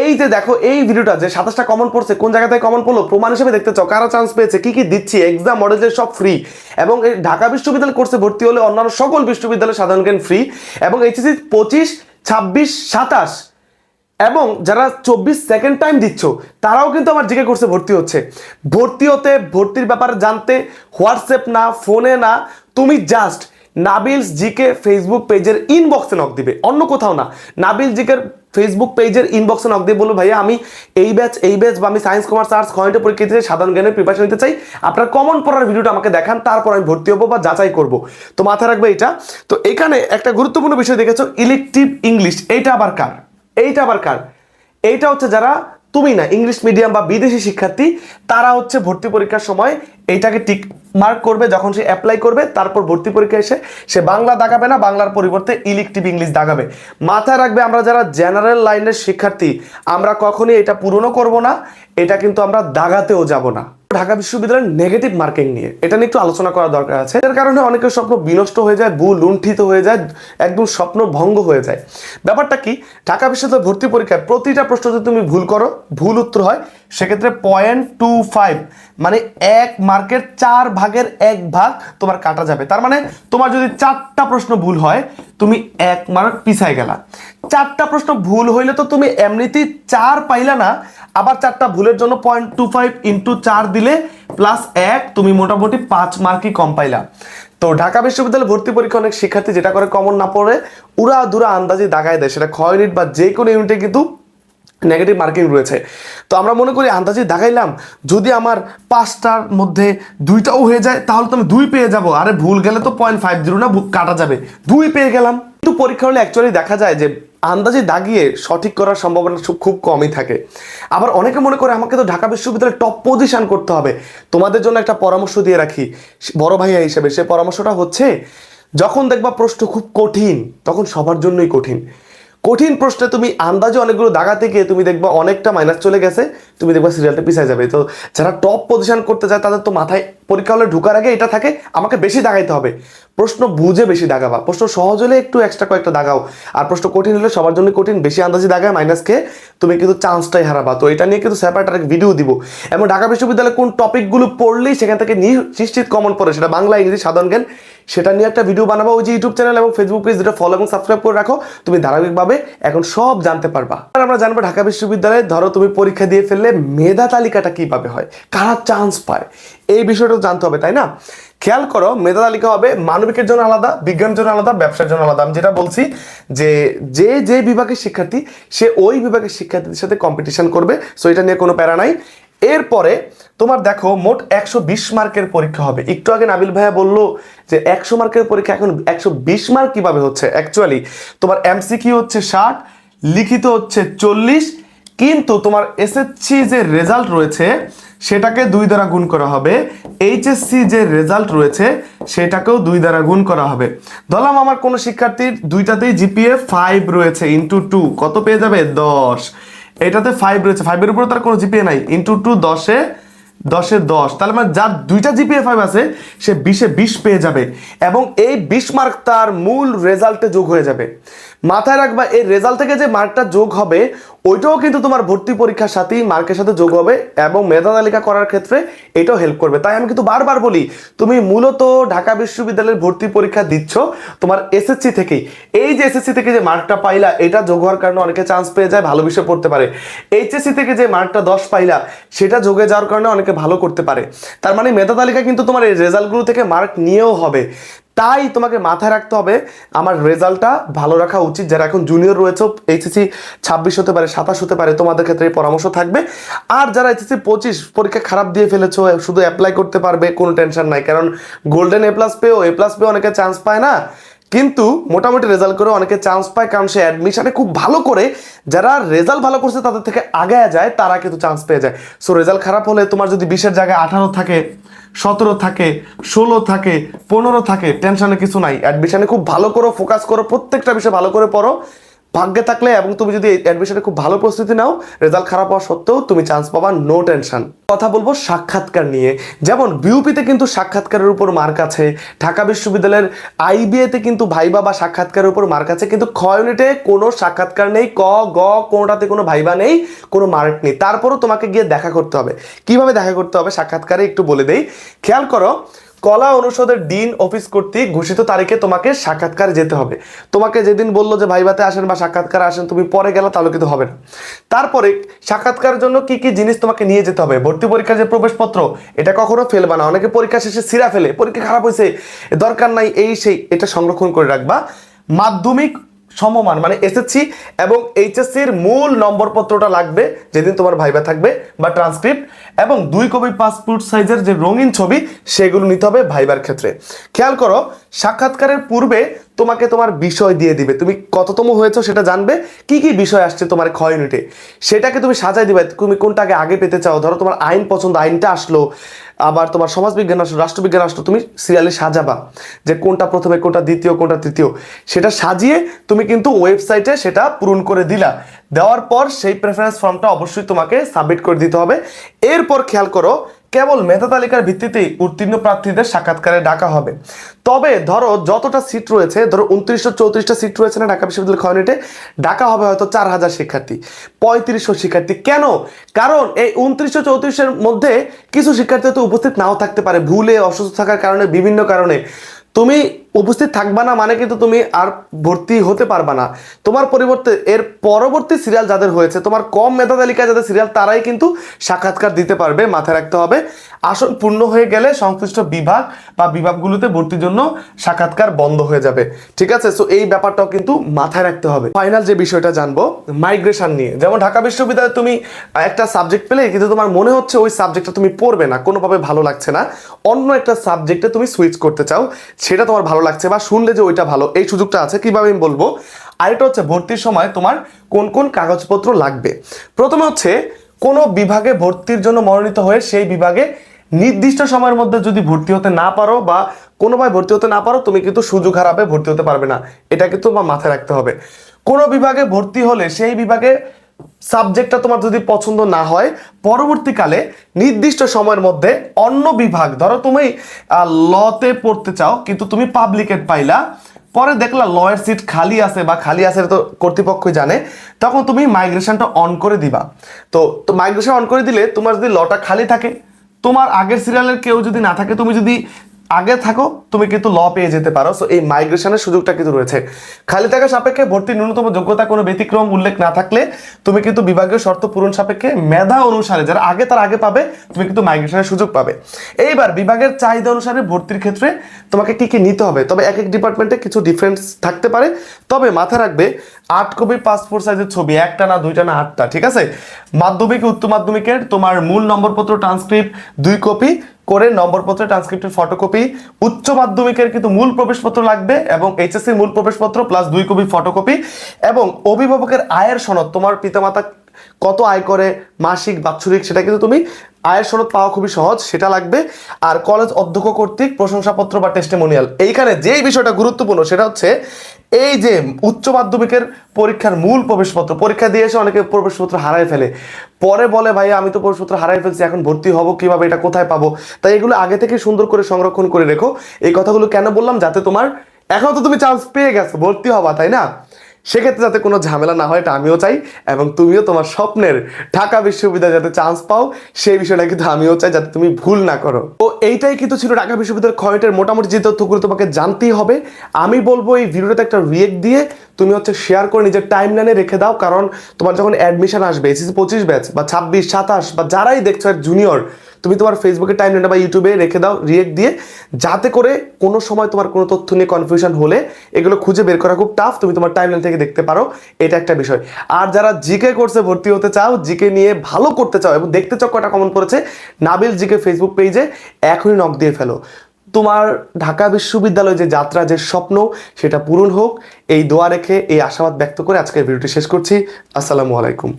এই যে দেখো, এই ভিডিওটা যে সাতাশটা কমন পড়ছে, কোন জায়গা থেকে কমন পড়ল, প্রমাণ হিসেবে দেখতে চাও, কারা চান্স পেয়েছে, কি কি দিচ্ছি এক্সাম মডেলের সব ফ্রি এবং ঢাকা বিশ্ববিদ্যালয় কোর্সে ভর্তি হলে অন্যান্য সকল বিশ্ববিদ্যালয় সাধারণ জ্ঞান ফ্রি এবং এইচএসি পঁচিশ, ছাব্বিশ, সাতাশ এবং যারা চব্বিশ সেকেন্ড টাইম দিচ্ছ, তারাও কিন্তু আমার জিকে কোর্সে ভর্তি হচ্ছে। ভর্তি হতে, ভর্তির ব্যাপারে জানতে, হোয়াটসঅ্যাপ না, ফোনে না, তুমি জাস্ট নাবিলস জিকে ফেসবুক পেজের ইনবক্সে নক দিবে। অন্য কোথাও না। নাবিল জিকের ফেসবুক পেজের ইনবক্সে নক দিয়ে বলব ভাইয়া, আমি এই ব্যাচ এই ব্যাচ বা আমি সায়েন্স কমার্স আর্টস খয়েন্টে পরীক্ষা দিতে সাধারণ জ্ঞানের প্রিপারেশন নিতে চাই। আপনার কমন পড়ার ভিডিওটা আমাকে দেখান, তারপর আমি ভর্তি হব বা যাচাই করব। তো মাথায় রাখবে এটা। তো এখানে একটা গুরুত্বপূর্ণ বিষয় দেখেছ ইলেকটিভ ইংলিশ এইটা আবার কার? এইটা আবার কার? এইটা হচ্ছে যারা, তুমি না, ইংলিশ মিডিয়াম বা বিদেশি শিক্ষার্থী, তারা হচ্ছে ভর্তি পরীক্ষার সময় এইটাকে টিক মার্ক করবে, যখন সে অ্যাপ্লাই করবে, তারপর ভর্তি পরীক্ষা এসে সে বাংলা দাগাবে না, বাংলার পরিবর্তে ইলেকটিভ ইংলিশ দাগাবে মাথায় রাখবে আমরা যারা জেনারেল লাইনের শিক্ষার্থী, আমরা কখনই এটা পূরণও করব না, এটা কিন্তু আমরা দাগাতেও যাব না। ঢাকা বিশ্ববিদ্যালয়ের নেগেটিভ মার্কিং নিয়ে। এটা নিয়ে একটু আলোচনা করা দরকার আছে। এর কারণে অনেকের স্বপ্ন বিনষ্ট হয়ে যায়, ভুল লুণ্ঠিত হয়ে যায়, একদম স্বপ্ন ভঙ্গ হয়ে যায়। ব্যাপারটা কি? ঢাকা বিশ্ববিদ্যালয় ভর্তি পরীক্ষায় প্রতিটা প্রশ্ন যদি তুমি ভুল করো, ভুল উত্তর হয় সেক্ষেত্রে পয়েন্ট টু ফাইভ মানে এক মার্কের চার ভাগের এক ভাগ তোমার কাটা যাবে। তার মানে তোমার যদি চারটা প্রশ্ন ভুল হয়, তুমি এক মার্ক পিছায় গেলা। চারটা প্রশ্ন ভুল হইলে তো তুমি এমনিতেই চার পাইলা না, আবার চারটা ভুলের জন্য পয়েন্ট টু ফাইভ ইন্টু চার দিলে প্লাস এক, তুমি মোটামুটি পাঁচ মার্কই কম পাইলা। তো ঢাকা বিশ্ববিদ্যালয় ভর্তি পরীক্ষা অনেক শিক্ষার্থী যেটা করে কমন না পড়ে উড়া দুরা আন্দাজি দাগায় দেয়। সেটা ক্ষয় ইউনিট বা যে কোনো ইউনিটে কিন্তু নেগেটিভ মার্কিং রয়েছে। তো আমরা মনে করি, আন্দাজে দেখাইলাম, যদি আমার পাঁচটার মধ্যে দুইটাও হয়ে যায়, তাহলে তো আমি দুই পেয়ে যাব। আরে ভুল গেলে তো পয়েন্ট ফাইভ জিরো না কাটা যাবে। দুই পেয়ে গেলাম। কিন্তু পরীক্ষা হলে অ্যাকচুয়ালি দেখা যায় যে, আন্দাজে দাগিয়ে সঠিক করার সম্ভাবনা খুব কমই থাকে। আবার অনেকে মনে করে, আমাকে তো ঢাকা বিশ্ববিদ্যালয়ে টপ পজিশন করতে হবে। তোমাদের জন্য একটা পরামর্শ দিয়ে রাখি বড় ভাইয়া হিসেবে। সে পরামর্শটা হচ্ছে, যখন দেখবা প্রশ্ন খুব কঠিন, তখন সবার জন্যই কঠিন। কঠিন প্রশ্নে তুমি আন্দাজে অনেকগুলো দাগাতে গিয়ে তুমি দেখবা অনেকটা মাইনাস চলে গেছে, তুমি দেখবা সিরিয়ালটা পিছায় যাবে। তো যারা টপ পজিশন করতে চায়, তাদের তো মাথায় পরীক্ষা হলে ঢুকার আগে এটা থাকে, আমাকে বেশি দাগাইতে হবে। প্রশ্ন বুঝে বেশি দাগাবা প্রশ্ন সহজ হলে একটু এক্সট্রা কয়েকটা দাগাও। আর প্রশ্ন কঠিন হলে সবার জন্য কঠিন, বেশি আন্দাজে দাগায় মাইনাস খেয়ে তুমি কিন্তু চান্সটাই হারাবা। তো এটা নিয়ে কিন্তু সেপারেট আরেক ভিডিও দিব। এবং ঢাকা বিশ্ববিদ্যালয়ে কোন টপিকগুলো পড়লেই সেখান থেকে নিশ্চিত কমন পড়ে, সেটা বাংলা, ইংরেজি, সাধারণ জ্ঞান। সেটা নিয়ে একটা ভিডিও বানাবো ওই যে ইউটিউব চ্যানেল এবং ফেসবুক পেজ যেটা ফলো এবং সাবস্ক্রাইব করে রাখো। তুমি ধারাবাহিকভাবে এখন সব জানতে পারবা। আর আমরা জানব ঢাকা বিশ্ববিদ্যালয়ে, ধরো তুমি পরীক্ষা দিয়ে ফেললে মেধা তালিকাটা কীভাবে হয়? কারা চান্স পায়? এই বিষয়টা জানতে হবে, তাই না? খেয়াল করো, মেধা তালিকা হবে মানবিকের জন্য আলাদা, বিজ্ঞানের জন্য আলাদা, ব্যবসার জন্য আলাদা। আমি যেটা বলছি যে যে যে বিভাগের শিক্ষার্থী, সে ওই বিভাগের শিক্ষার্থীদের সাথে কম্পিটিশন করবে। সো এটা নিয়ে কোনো প্যারা নাই। এরপরে তোমার দেখো মোট একশো বিশ মার্কের পরীক্ষা হবে। একটু আগে নাবিল ভাইয়া বলল যে একশো মার্কের পরীক্ষা এখন একশো বিশ মার্ক কীভাবে হচ্ছে? অ্যাকচুয়ালি তোমার এমসিকিউ হচ্ছে ষাট, লিখিত হচ্ছে চল্লিশ, কিন্তু তোমার এসএসসি যে রেজাল্ট রয়েছে, সেটাকে দুই দ্বারা গুণ করা হবে। এইচএসসি যে রেজাল্ট রয়েছে, সেটাকেও দুই দ্বারা গুণ করা হবে। ধরলাম আমার কোনো শিক্ষার্থীর দুইটাতেই জিপিএ ফাইভ রয়েছে ইন্টু টু কত পেয়ে যাবে? দশ। এটাতে ফাইভ রয়েছে। ফাইভের উপরে তার কোনো জিপিএ নাই। ইন্টু টু দশে দশে দশ। তাহলে মানে যার দুইটা জিপিএ ফাইভ আছে, সে বিশে বিশ পেয়ে যাবে। এবং এই বিশ মার্ক তার মূল রেজাল্টে যোগ হয়ে যাবে। মাথায় রাখবা এই রেজাল্ট থেকে যে মার্কটা যোগ হবে, ওইটাও কিন্তু তোমার ভর্তি পরীক্ষার সাথেই মার্কের সাথে যোগ হবে এবং মেধা তালিকা করার ক্ষেত্রে এটাও হেল্প করবে। তাই আমি কিন্তু বারবার বলি, তুমি মূলত ঢাকা বিশ্ববিদ্যালয়ের ভর্তি পরীক্ষা দিচ্ছ তোমার এসএসসি থেকেই। এই যে এসএসসি থেকে যে মার্কটা পাইলা, এটা যোগ হওয়ার কারণে অনেকে চান্স পেয়ে যায়, ভালো বিষয় পড়তে পারে। এইচএসসি থেকে যে মার্কটা দশ পাইলা, সেটা যোগে যাওয়ার কারণে অনেকে ভালো করতে পারে। তার মানে মেধা তালিকা কিন্তু তোমার এই রেজাল্টগুলো থেকে মার্ক নিয়েও হবে। তাই তোমাকে মাথায় রাখতে হবে, আমার রেজাল্টটা ভালো রাখা উচিত। যারা এখন জুনিয়র রয়েছে এইচএসসি ছাব্বিশ হতে পারে, সাতাশ হতে পারে, তোমাদের ক্ষেত্রে এই পরামর্শ থাকবে। আর যারা এইচএসসি পঁচিশ পরীক্ষা খারাপ দিয়ে ফেলেছো, শুধু অ্যাপ্লাই করতে পারবে, কোনো টেনশন নাই। কারণ গোল্ডেন এ প্লাস পেও এ প্লাস পেও অনেকে চান্স পায় না। কিন্তু মোটামুটি রেজাল্ট করে অনেকে চান্স পায়, কারণ সে অ্যাডমিশনে খুব ভালো করে, যারা রেজাল্ট ভালো করছে, তাদের থেকে আগে যায়, তারা কিন্তু চান্স পেয়ে যায়। সো রেজাল্ট খারাপ হলে তোমার যদি বিশের জায়গায় আঠারো থাকে সতেরো থাকে, ষোলো থাকে, পনেরো থাকে টেনশনে কিছু নাই। অ্যাডমিশনে খুব ভালো করো ফোকাস করো, প্রত্যেকটা বিষয়ে ভালো করে পড়ো। ভাগ্যে থাকলে এবং তুমি যদি অ্যাডমিশনে খুব ভালো প্রস্তুতি নাও রেজাল্ট খারাপ হওয়া সত্ত্বেও তুমি চান্স পাবা নো টেনশন কথা বলব সাক্ষাৎকার নিয়ে। যেমন বিউপিতে কিন্তু সাক্ষাৎকারের উপর মার্ক আছে, ঢাকা বিশ্ববিদ্যালয়ের আইবিএতে কিন্তু ভাইবা বা সাক্ষাৎকারের উপর মার্ক আছে, কিন্তু খ ইউনিটে কোনো সাক্ষাৎকার নেই, ক, গ, কোনোটাতে কোনো ভাইবা নেই, কোনো মার্ক নেই। তারপরও তোমাকে গিয়ে দেখা করতে হবে। কীভাবে দেখা করতে হবে? সাক্ষাৎকারে একটু বলে দেই। খেয়াল করো কলা অনুষদের ডিন অফিস কর্তৃক ঘোষিত তারিখে তোমাকে সাক্ষাৎকার যেতে হবে। তোমাকে যেদিন বলল যে ভাইবাতে আসেন বা সাক্ষাৎকার আসেন, তুমি পরে গেলে তাহলে কিন্তু হবে না। তারপরে সাক্ষাৎকার জন্য কি কি জিনিস তোমাকে নিয়ে যেতে হবে? ভর্তি পরীক্ষার যে প্রবেশপত্র, এটা কখনো ফেলবে না। অনেকে পরীক্ষা শেষে সিরা ফেলে, পরীক্ষা খারাপ হয়েছে দরকার নাই, এই সেই, এটা সংরক্ষণ করে রাখবা। মাধ্যমিক সমমান মানে এসএসসি এবং এইচএসসির মূল নম্বরপত্রটা লাগবে, যেদিন তোমার ভাইবা থাকবে বা ট্রান্সক্রিপ্ট এবং দুই কপি পাসপোর্ট সাইজের যে রঙিন ছবি, সেগুলো নিতে হবে ভাইবার ক্ষেত্রে। খেয়াল করো, সাক্ষাৎকারের পূর্বে তোমাকে তোমার বিষয় দিয়ে দিবে। তুমি কততম হয়েছো সেটা জানবে। কি কি বিষয় আসছে তোমার ক্ষয় ইউনিটে সেটাকে তুমি সাজাই দিবে। তুমি কোনটাকে আগে পেতে চাও? ধরো তোমার আইন পছন্দ, আইনটা আসলো। আবার তোমার সমাজবিজ্ঞান আসলো, রাষ্ট্রবিজ্ঞান আসলো, তুমি সিরিয়ালে সাজাবা যে কোনটা প্রথমে, কোনটা দ্বিতীয়, কোনটা তৃতীয়। সেটা সাজিয়ে তুমি কিন্তু ওয়েবসাইটে সেটা পূরণ করে দিলা। দেওয়ার পর সেই প্রেফারেন্স ফর্মটা অবশ্যই তোমাকে সাবমিট করে দিতে হবে। এরপর খেয়াল করো কেবল মেধা তালিকার ভিত্তিতেই উত্তীর্ণ প্রার্থীদের সাক্ষাৎকারে ডাকা হবে। তবে ধরো যতটা সিট রয়েছে, ধরো উনত্রিশশো চৌত্রিশটা সিট রয়েছে না ঢাকা বিশ্ববিদ্যালয় খয়নেটে ডাকা হবে হয়তো চার হাজার শিক্ষার্থী, পঁয়ত্রিশশো শিক্ষার্থী। কেন? কারণ এই উনত্রিশশো চৌত্রিশের মধ্যে কিছু শিক্ষার্থী তো উপস্থিত নাও থাকতে পারে, ভুলে, অসুস্থ থাকার কারণে, বিভিন্ন কারণে। তুমি উপস্থিত থাকবা না মানে কিন্তু তুমি আর ভর্তি হতে পারবা না। তোমার পরিবর্তে, এর পরবর্তী সিরিয়াল যাদের হয়েছে, তোমার কম মেধা তালিকায় যাদের সিরিয়াল তারাই কিন্তু সাক্ষাৎকার দিতে পারবে, মাথায় রাখতে হবে। আসন পূর্ণ হয়ে গেলে সংশ্লিষ্ট বিভাগ বা বিভাগগুলোতে ভর্তির জন্য সাক্ষাৎকার বন্ধ হয়ে যাবে। ঠিক আছে? সো এই ব্যাপারটাও কিন্তু মাথায় রাখতে হবে। ফাইনাল যে বিষয়টা জানব মাইগ্রেশন নিয়ে। যেমন ঢাকা বিশ্ববিদ্যালয়ে তুমি একটা সাবজেক্ট পেলে, কিন্তু তোমার মনে হচ্ছে ওই সাবজেক্টটা তুমি পড়বে না, কোনোভাবে ভালো লাগছে না। অন্য একটা সাবজেক্টে তুমি সুইচ করতে চাও, সেটা তোমার ভালো লাগছে বা শুনলে যে ওইটা ভালো, এই সুযোগটা আছে, কীভাবে আমি বলব? আরেকটা হচ্ছে ভর্তির সময় তোমার কোন কোন কাগজপত্র লাগবে? প্রথমে হচ্ছে কোনো বিভাগে ভর্তির জন্য মনোনীত হয়ে সেই বিভাগে নির্দিষ্ট সময়ের মধ্যে যদি ভর্তি হতে না পারো বা কোনোভাবে ভর্তি হতে না পারো, তুমি কিন্তু সুযোগ হারাবে, ভর্তি হতে পারবে না। এটা কিন্তু মাথায় রাখতে হবে। কোনো বিভাগে ভর্তি হলে সেই বিভাগে সাবজেক্টটা তোমার যদি পছন্দ না হয়, পরবর্তীকালে নির্দিষ্ট সময়ের মধ্যে অন্য বিভাগ, ধরো তুমি লতে পড়তে চাও, কিন্তু তুমি পাবলিকেট পাইলা, পরে দেখলা লয়ের সিট খালি আছে বা খালি আছে তো কর্তৃপক্ষই জানে, তখন তুমি মাইগ্রেশনটা অন করে দিবা। তো তো মাইগ্রেশন অন করে দিলে তোমার যদি লটা খালি থাকে, তোমার আগের সিরিয়ালের কেউ যদি না থাকে, তুমি যদি আগে থাকো, তুমি কিন্তু ল পেয়ে যেতে পারো। সো এই মাইগ্রেশনের সুযোগটা কিন্তু রয়েছে। খালি থাকা সাপেক্ষে ভর্তির ন্যূনতম যোগ্যতা কোনো ব্যতিক্রম উল্লেখ না থাকলে তুমি কিন্তু বিভাগীয় শর্ত পূরণ সাপেক্ষে মেধা অনুসারে, যারা আগে তার আগে পাবে, তুমি কিন্তু মাইগ্রেশনের সুযোগ পাবে। এইবার বিভাগের চাহিদা অনুসারে ভর্তির ক্ষেত্রে তোমাকে কী কী নিতে হবে? তবে এক এক ডিপার্টমেন্টে কিছু ডিফারেন্স থাকতে পারে। তবে মাথায় রাখবে, আট কপি পাসপোর্ট সাইজের ছবি, একটা না, দুইটা না, আটটা, ঠিক আছে? মাধ্যমিক, উচ্চ মাধ্যমিকের তোমার মূল নম্বরপত্র ট্রান্সক্রিপ্ট দুই কপি করে নম্বরপত্র ট্রান্সক্রিপ্টের ফটোকপি উচ্চ মাধ্যমিকের কিন্তু মূল প্রবেশপত্র লাগবে এবং এইচএসসির মূল প্রবেশপত্র প্লাস দুই কপি ফটোকপি এবং অভিভাবকের আয়ের সনদ, তোমার পিতামাতা কত আয় করে মাসিক, বাৎসরিক, সেটা কিন্তু তুমি আয়ের সনদ পাওয়া খুবই সহজ, সেটা লাগবে। আর কলেজ অধ্যক্ষ কর্তৃক প্রশংসাপত্র বা টেস্টেমোনিয়াল এইখানে যেই বিষয়টা গুরুত্বপূর্ণ, সেটা হচ্ছে এই যে উচ্চ মাধ্যমিকের পরীক্ষার মূল প্রবেশপত্র, পরীক্ষা দিয়ে এসে অনেকে প্রবেশপত্র হারায় ফেলে। পরে বলে ভাই আমি তো প্রবেশপত্র হারাই ফেলছি, এখন ভর্তি হব কীভাবে, এটা কোথায় পাবো? তাই এগুলো আগে থেকে সুন্দর করে সংরক্ষণ করে রেখো। এই কথাগুলো কেন বললাম? যাতে তোমার এখন তো তুমি চান্স পেয়ে গেছো, ভর্তি হবা, তাই না? সেক্ষেত্রে যাতে কোনো ঝামেলা না হয়, এটা আমিও চাই এবং তুমিও তোমার স্বপ্নের ঢাকা বিশ্ববিদ্যালয়ে যাতে চান্স পাও, সেই বিষয়টা কিন্তু আমিও চাই যাতে তুমি ভুল না করো। তো এইটাই কিন্তু ছিল ঢাকা বিশ্ববিদ্যালয়ের ক্ষয়টের মোটামুটি যে তথ্যগুলো তোমাকে জানতেই হবে। আমি বলব এই ভিডিওটাতে একটা রিয়েক্ট দিয়ে তুমি হচ্ছে শেয়ার করে নিজের টাইম লাইনে রেখে দাও, কারণ তোমার যখন অ্যাডমিশন আসবে এসিসি পঁচিশ ব্যাচ বা ছাব্বিশ, সাতাশ বা যারাই দেখছ জুনিয়র তুমি তোমার ফেসবুকে টাইম লাইনে বা ইউটিউবে রেখে দাও রিয়েক্ট দিয়ে, যাতে করে কোনো সময় তোমার কোনো তথ্য নিয়ে কনফিউশন হলে এগুলো খুঁজে বের করা খুব টাফ তুমি তোমার টাইম লাইন থেকে দেখতে পারো, এটা একটা বিষয়। আর যারা জিকে কোর্সে ভর্তি হতে চাও জিকে নিয়ে ভালো করতে চাও এবং দেখতে চাও কটা কমন পড়েছে নাবিল জিকে ফেসবুক পেজে এখনই নক দিয়ে ফেলো। তোমার ঢাকা বিশ্ববিদ্যালয় যে যাত্রা, যে স্বপ্ন, সেটা পূরণ হোক। এই দোয়া রেখে এই আশাবাদ ব্যক্ত করে আজকের ভিডিওটি শেষ করছি। আসসালামু আলাইকুম।